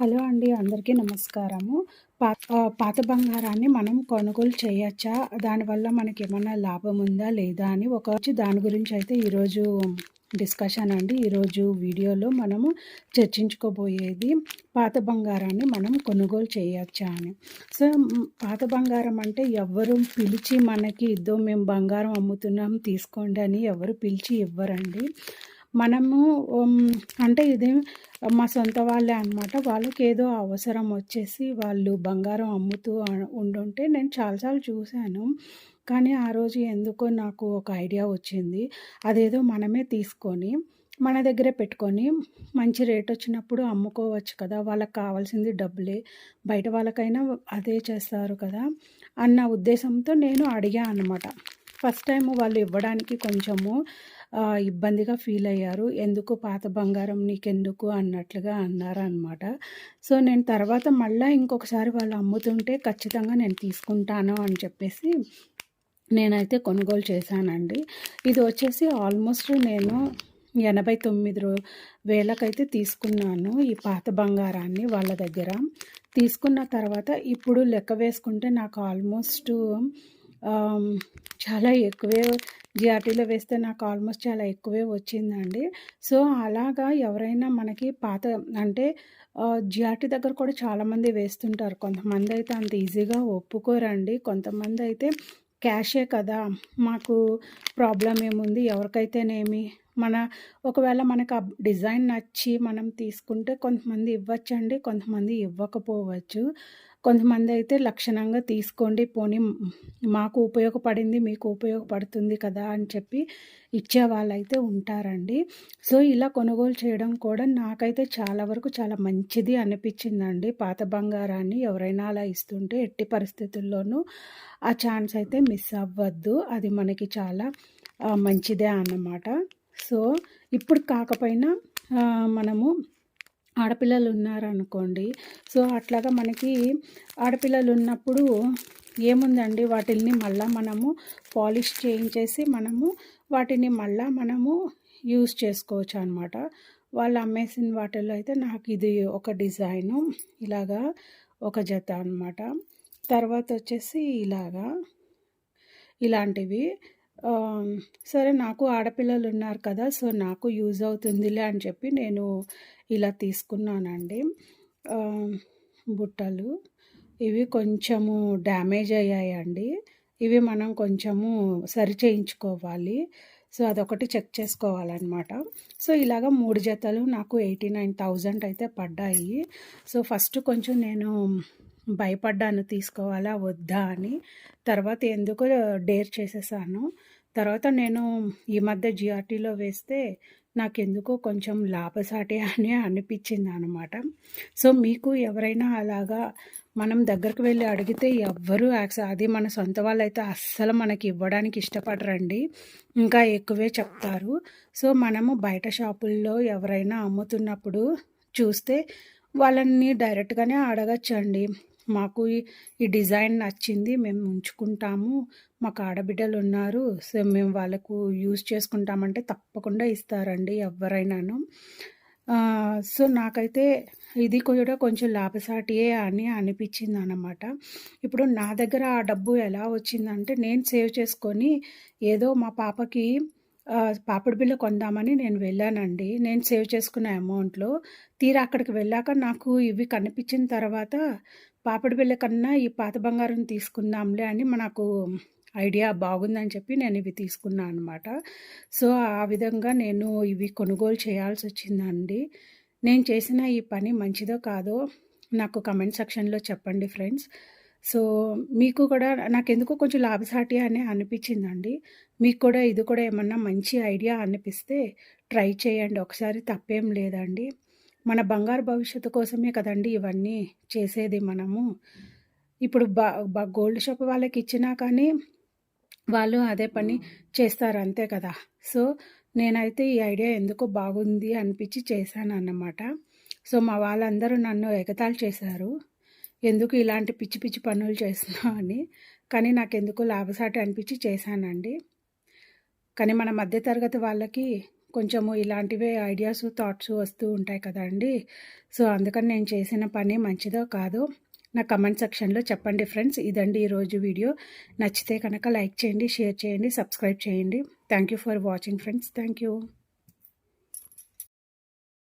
Hello అండి అందరికీ నమస్కారము. పాత పాత బంగారాన్ని మనం కొనుగోలు చేయొచ్చా? దానివల్ల మనకి ఏమన్నా లాభం ఉందా లేదా అని ఒక దాని గురించి అయితే ఈరోజు డిస్కషన్ అండి. ఈరోజు వీడియోలో మనము చర్చించుకోబోయేది పాత బంగారాన్ని మనం కొనుగోలు చేయొచ్చా అని. సో పాత బంగారం అంటే ఎవరు పిలిచి మనకి ఇద్దో మేము బంగారం అమ్ముతున్నాం తీసుకోండి అని ఎవరు పిలిచి ఇవ్వరండి. మనము అంటే ఇది మా సొంత వాళ్ళే అనమాట వాళ్ళకి ఏదో అవసరం వచ్చేసి వాళ్ళు బంగారం అమ్ముతూ ఉండుంటే నేను చాలాసార్లు చూశాను. కానీ ఆ రోజు ఎందుకో నాకు ఒక ఐడియా వచ్చింది. అదేదో మనమే తీసుకొని మన దగ్గరే పెట్టుకొని మంచి రేట్ వచ్చినప్పుడు అమ్ముకోవచ్చు కదా. వాళ్ళకి కావాల్సింది డబ్బులే. బయట వాళ్ళకైనా అదే చేస్తారు కదా అన్న ఉద్దేశంతో నేను అడిగా అనమాట ఫస్ట్ టైం వాళ్ళు ఇవ్వడానికి కొంచెము ఇబ్బందిగా ఫీల్ అయ్యారు. ఎందుకు పాత బంగారం నీకెందుకు? అన్నట్లుగా అన్నారు అనమాట సో నేను తర్వాత మళ్ళీ ఇంకొకసారి వాళ్ళు అమ్ముతుంటే ఖచ్చితంగా నేను తీసుకుంటాను అని చెప్పేసి నేనైతే కొనుగోలు చేశానండి. ఇది వచ్చేసి ఆల్మోస్ట్ నేను ఎనభై తొమ్మిది రో వేలకైతే తీసుకున్నాను ఈ పాత బంగారాన్ని వాళ్ళ దగ్గర. తీసుకున్న తర్వాత ఇప్పుడు లెక్క వేసుకుంటే నాకు ఆల్మోస్ట్ చాలా ఎక్కువే జిఆర్టీలో వేస్తే నాకు ఆల్మోస్ట్ చాలా ఎక్కువే వచ్చిందండి. సో అలాగా ఎవరైనా మనకి పాత అంటే జిఆర్టీ దగ్గర కూడా చాలామంది వేస్తుంటారు. కొంతమంది అయితే అంత ఈజీగా ఒప్పుకోరండి. కొంతమంది అయితే క్యాషే కదా. మాకు ప్రాబ్లం ఏముంది? ఎవరికైతేనేమి? మన ఒకవేళ మనకు ఆ డిజైన్ నచ్చి మనం తీసుకుంటే కొంతమంది ఇవ్వచ్చండి. కొంతమంది ఇవ్వకపోవచ్చు. కొంతమంది అయితే లక్షణంగా తీసుకోండి పోనీ మాకు ఉపయోగపడింది మీకు ఉపయోగపడుతుంది కదా అని చెప్పి ఇచ్చే వాళ్ళైతే ఉంటారండి. సో ఇలా కొనుగోలు చేయడం కూడా నాకైతే చాలా వరకు చాలా మంచిది అనిపించిందండి. పాత బంగారాన్ని ఎవరైనా అలా ఇస్తుంటే ఎట్టి పరిస్థితుల్లోనూ ఆ ఛాన్స్ అయితే మిస్ అవ్వద్దు. అది మనకి చాలా మంచిదే అన్నమాట. సో ఇప్పుడు కాకపోయినా మనము ఆడపిల్లలు ఉన్నారనుకోండి సో అట్లాగా మనకి ఆడపిల్లలు ఉన్నప్పుడు ఏముందండి? వాటిని మళ్ళీ మనము పాలిష్ చేయించేసి మనము వాటిని మళ్ళీ మనము యూజ్ చేసుకోవచ్చు అనమాట వాళ్ళు అమ్మేసిన వాటిల్లో అయితే నాకు ఇది ఒక డిజైను ఇలాగా ఒక జత అనమాట. తర్వాత వచ్చేసి ఇలాగా ఇలాంటివి. సరే నాకు ఆడపిల్లలు ఉన్నారు కదా సో నాకు యూజ్ అవుతుందిలే అని చెప్పి నేను ఇలా తీసుకున్నానండి. బుట్టలు. ఇవి కొంచెము డ్యామేజ్ అయ్యాయండి. ఇవి మనం కొంచెము సరి చేయించుకోవాలి. సో అదొకటి చెక్ చేసుకోవాలన్నమాట. సో ఇలాగ మూడు జతలు నాకు ఎయిటీ నైన్ థౌజండ్ అయితే పడ్డాయి. సో ఫస్ట్ కొంచెం నేను భయపడ్డాను తీసుకోవాలా వద్దా అని. తర్వాత ఎందుకు డేర్ చేసేసాను. తర్వాత నేను ఈ మధ్య జిఆర్టీలో వేస్తే నాకెందుకో కొంచెం లాభసాటి అని అనిపించింది అనమాట సో మీకు ఎవరైనా అలాగా మనం దగ్గరకు వెళ్ళి అడిగితే ఎవ్వరు అది మన సొంత వాళ్ళైతే అస్సలు మనకి ఇవ్వడానికి ఇష్టపడరండి. ఇంకా ఎక్కువే చెప్తారు. సో మనము బయట షాపుల్లో ఎవరైనా అమ్ముతున్నప్పుడు చూస్తే వాళ్ళని డైరెక్ట్గానే అడగచ్చండి. మాకు ఈ డిజైన్ నచ్చింది మేము ఉంచుకుంటాము. మాకు ఆడబిడ్డలు ఉన్నారు సో మేము వాళ్ళకు యూజ్ చేసుకుంటామంటే తప్పకుండా ఇస్తారండి ఎవరైనాను. సో నాకైతే ఇది కూడా కొంచెం లాభసాటియే అని అనిపించింది అనమాట ఇప్పుడు నా దగ్గర ఆ డబ్బు ఎలా వచ్చిందంటే నేను సేవ్ చేసుకొని ఏదో మా పాపకి పాపడి బిల్ల కొందామని నేను వెళ్ళానండి. నేను సేవ్ చేసుకున్న అమౌంట్లో తీరా అక్కడికి వెళ్ళాక నాకు ఇవి కనిపించిన తర్వాత పాపడి బిళ్ళ కన్నా ఈ పాత బంగారం తీసుకుందాంలే అని నాకు ఐడియా బాగుందని చెప్పి నేను ఇవి తీసుకున్నాను అనమాట సో ఆ విధంగా నేను ఇవి కొనుగోలు చేయాల్సి వచ్చిందండి. నేను చేసిన ఈ పని మంచిదో కాదో నాకు కమెంట్ సెక్షన్లో చెప్పండి ఫ్రెండ్స్. సో మీకు కూడా నాకు ఎందుకో కొంచెం లాభసాటి అని అనిపించిందండి. మీకు కూడా ఇది కూడా ఏమన్నా మంచి ఐడియా అనిపిస్తే ట్రై చేయండి. ఒకసారి తప్పేం లేదండి. మన బంగారు భవిష్యత్తు కోసమే కదండి ఇవన్నీ చేసేది మనము. ఇప్పుడు బా గోల్డ్ షాప్ వాళ్ళకి ఇచ్చినా కానీ వాళ్ళు అదే పని చేస్తారు అంతే కదా. సో నేనైతే ఈ ఐడియా ఎందుకో బాగుంది అనిపించి చేశాను అన్నమాట. సో మా వాళ్ళందరూ నన్ను ఎగతాళి చేశారు. ఎందుకు ఇలాంటి పిచ్చి పిచ్చి పనులు చేస్తున్నావు అని. కానీ నాకు ఎందుకు లాభసాటి అనిపించి చేశానండి. కానీ మన మధ్యతరగతి వాళ్ళకి కొంచెము ఇలాంటివే ఐడియాస్ థాట్స్ వస్తూ ఉంటాయి కదండీ సో అందుకని నేను చేసిన పని మంచిదో కాదో నా కమెంట్ సెక్షన్లో చెప్పండి ఫ్రెండ్స్. ఇదండి ఈరోజు వీడియో. నచ్చితే కనుక లైక్ చేయండి షేర్ చేయండి సబ్స్క్రైబ్ చేయండి. Thank you for watching friends. Thank you